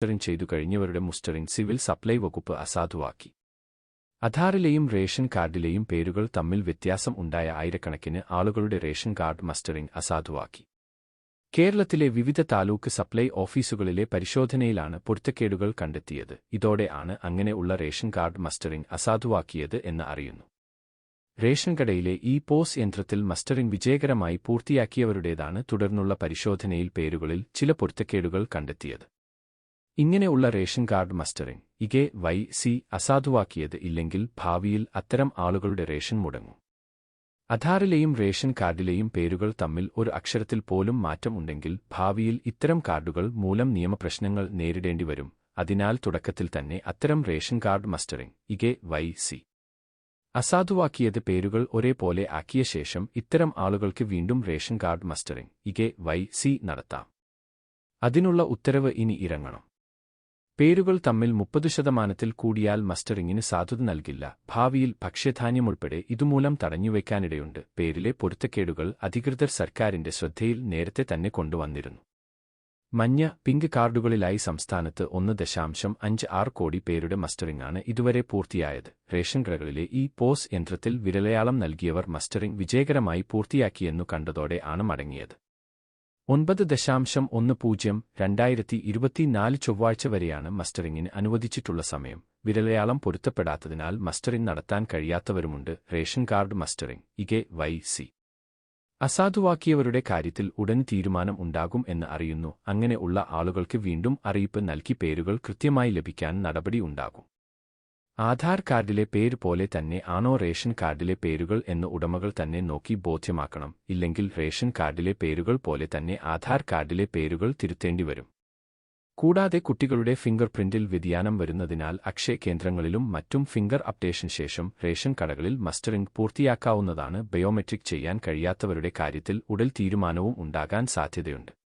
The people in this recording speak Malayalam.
മസ്റ്ററിംഗ് ചെയ്തു കഴിഞ്ഞവരുടെ മുസ്റ്ററിംഗ് സിവിൽ സപ്ലൈ വകുപ്പ് അസാധുവാക്കി. ആധാറിലെയും റേഷൻ കാർഡിലെയും പേരുകൾ തമ്മിൽ വ്യത്യാസം ഉണ്ടായ ആയിരക്കണക്കിന് ആളുകളുടെ റേഷൻ കാർഡ് മസ്റ്ററിംഗ് അസാധുവാക്കി. കേരളത്തിലെ വിവിധ താലൂക്ക് സപ്ലൈ ഓഫീസുകളിലെ പരിശോധനയിലാണ് പൊരുത്തക്കേടുകൾ കണ്ടെത്തിയത്. ഇതോടെ ആണ് അങ്ങനെ ഉള്ള റേഷൻ കാർഡ് മസ്റ്ററിംഗ് അസാധുവാക്കിയത് എന്ന് അറിയുന്നു. റേഷൻ കടയിലെ ഈ പോസ് യന്ത്രത്തിൽ മസ്റ്ററിംഗ് വിജയകരമായി പൂർത്തിയാക്കിയവരുടേതാണ് തുടർന്നുള്ള പരിശോധനയിൽ പേരുകളിൽ ചില പൊരുത്തക്കേടുകൾ കണ്ടെത്തിയത്. ഇങ്ങനെയുള്ള ration card mustering E K Y C അസാധുവാക്കിയത് ഇല്ലെങ്കിൽ ഭാവിയിൽ അത്തരം ആളുകളുടെ റേഷൻ മുടങ്ങും. അധാറിലെയും റേഷൻ കാർഡിലെയും പേരുകൾ തമ്മിൽ ഒരു അക്ഷരത്തിൽ പോലും മാറ്റമുണ്ടെങ്കിൽ ഭാവിയിൽ ഇത്തരം കാർഡുകൾ മൂലം നിയമപ്രശ്നങ്ങൾ നേരിടേണ്ടി വരും. അതിനാൽ തുടക്കത്തിൽ തന്നെ അത്തരം ration card mustering E K Y C അസാധുവാക്കിയത് പേരുകൾ ഒരേപോലെ ആക്കിയ ശേഷം ഇത്തരം ആളുകൾക്ക് വീണ്ടും ration card mustering E K Y C നടത്താം. അതിനുള്ള ഉത്തരവ് ഇനി ഇറങ്ങണം. പേരുകൾ തമ്മിൽ മുപ്പത് ശതമാനത്തിൽ കൂടിയാൽ മസ്റ്ററിംഗിന് സാധുത നൽകില്ല. ഭാവിയിൽ ഭക്ഷ്യധാന്യമുൾപ്പെടെ ഇതുമൂലം തടഞ്ഞുവെക്കാനിടയുണ്ട്. പേരിലെ പൊരുത്തക്കേടുകൾ അധികൃതർ സർക്കാരിന്റെ ശ്രദ്ധയിൽ നേരത്തെ തന്നെ കൊണ്ടുവന്നിരുന്നു. മഞ്ഞ പിങ്ക് കാർഡുകളിലായി സംസ്ഥാനത്ത് ഒന്ന് ദശാംശം അഞ്ച് ആറ് കോടി പേരുടെ മസ്റ്ററിംഗാണ് ഇതുവരെ പൂർത്തിയായത്. റേഷൻ കടകളിലെ ഈ പോസ് യന്ത്രത്തിൽ വിരലയാളം നൽകിയവർ മസ്റ്ററിംഗ് വിജയകരമായി പൂർത്തിയാക്കിയെന്നു കണ്ടതോടെ ആണ് മടങ്ങിയത്. ഒൻപത് ദശാംശം ഒന്ന് പൂജ്യം രണ്ടായിരത്തി ഇരുപത്തിനാല് ചൊവ്വാഴ്ച വരെയാണ് മസ്റ്ററിംഗിന് അനുവദിച്ചിട്ടുള്ള സമയം. വിരലയാളം പൊരുത്തപ്പെടാത്തതിനാൽ മസ്റ്ററിംഗ് നടത്താൻ കഴിയാത്തവരുമുണ്ട്. Ration card mustering. E K Y C. അസാധുവാക്കിയവരുടെ കാര്യത്തിൽ ഉടൻ തീരുമാനം ഉണ്ടാകും എന്ന് അറിയുന്നു. അങ്ങനെ ഉള്ള ആളുകൾക്ക് വീണ്ടും അറിയിപ്പ് നൽകി പേരുകൾ കൃത്യമായി ലഭിക്കാൻ നടപടി ഉണ്ടാകും. ആധാർ കാർഡിലെ പേര് പോലെ തന്നെ ആണോ റേഷൻ കാർഡിലെ പേരുകൾ എന്ന് ഉടമകൾ തന്നെ നോക്കി ബോധ്യമാക്കണം. ഇല്ലെങ്കിൽ റേഷൻ കാർഡിലെ പേരുകൾ പോലെ തന്നെ ആധാർ കാർഡിലെ പേരുകൾ തിരുത്തേണ്ടി വരും. കൂടാതെ കുട്ടികളുടെ ഫിംഗർ പ്രിന്റിൽ വ്യതിയാനം വരുന്നതിനാൽ അക്ഷയ കേന്ദ്രങ്ങളിലും മറ്റും ഫിംഗർ അപ്ഡേഷൻ ശേഷം റേഷൻ കടകളിൽ മസ്റ്ററിംഗ് പൂർത്തിയാക്കാവുന്നതാണ് ബയോമെട്രിക് ചെയ്യാൻ കഴിയാത്തവരുടെ കാര്യത്തിൽ ഉടൽ തീരുമാനവും ഉണ്ടാകാൻ സാധ്യതയുണ്ട്.